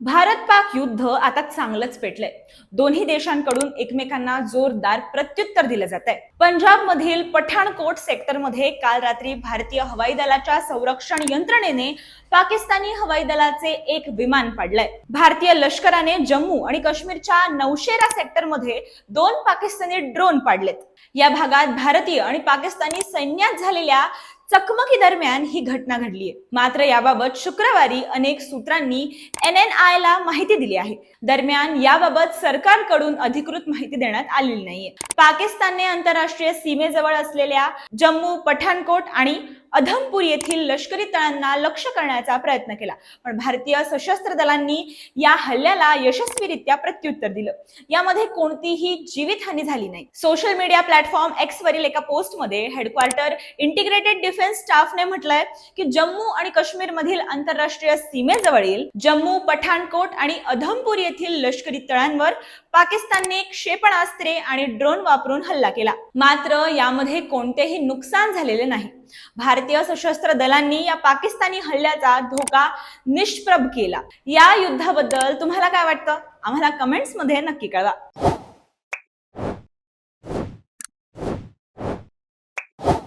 भारत पाक युद्ध आता चांगलंच पेटलंय. दोन्ही देशांकडून एकमेकांना जोरदार प्रत्युत्तर दिलं जात आहे पंजाब मधील पठाणकोट सेक्टरमध्ये काल रात्री भारतीय हवाई दलाच्या संरक्षण यंत्रणेने पाकिस्तानी हवाई दलाचे एक विमान पाडलंय. भारतीय लष्कराने जम्मू आणि काश्मीरच्या नौशेरा सेक्टरमध्ये दोन पाकिस्तानी ड्रोन पाडलेत. या भागात भारतीय आणि पाकिस्तानी सैन्यात झालेल्या चकमकी दरम्यान ही घटना घडली आहे. मात्र याबाबत शुक्रवारी अनेक सूत्रांनी एन एन आय ला माहिती दिली आहे. दरम्यान याबाबत सरकारकडून अधिकृत माहिती देण्यात आलेली नाहीये. पाकिस्तानने आंतरराष्ट्रीय सीमेजवळ असलेल्या जम्मू पठाणकोट आणि अधमपूर येथील लष्करी तळांना लक्ष करण्याचा प्रयत्न केला. पण भारतीय सशस्त्र दलांनी या हल्ल्याला यशस्वीरित्या प्रत्युत्तर दिलं. यामध्ये कोणतीही जीवितहानी झाली नाही. सोशल मीडिया प्लॅटफॉर्म एक्स वरील एका पोस्टमध्ये हेडक्वार्टर इंटिग्रेटेड डिफेन्स स्टाफने म्हटलंय की जम्मू आणि काश्मीर मधील आंतरराष्ट्रीय सीमेजवळील जम्मू पठाणकोट आणि अधमपूर येथील लष्करी तळांवर पाकिस्तानने क्षेपणास्त्रे आणि ड्रोन वापरून हल्ला केला. मात्र यामध्ये कोणतेही नुकसान झालेले नाही. भारतीय सशस्त्र दलांनी या पाकिस्तानी हल्ल्याचा धोका निष्प्रभ केला. या युद्धाबद्दल तुम्हाला काय वाटतं? आम्हाला कमेंट्समध्ये नक्की कळवा.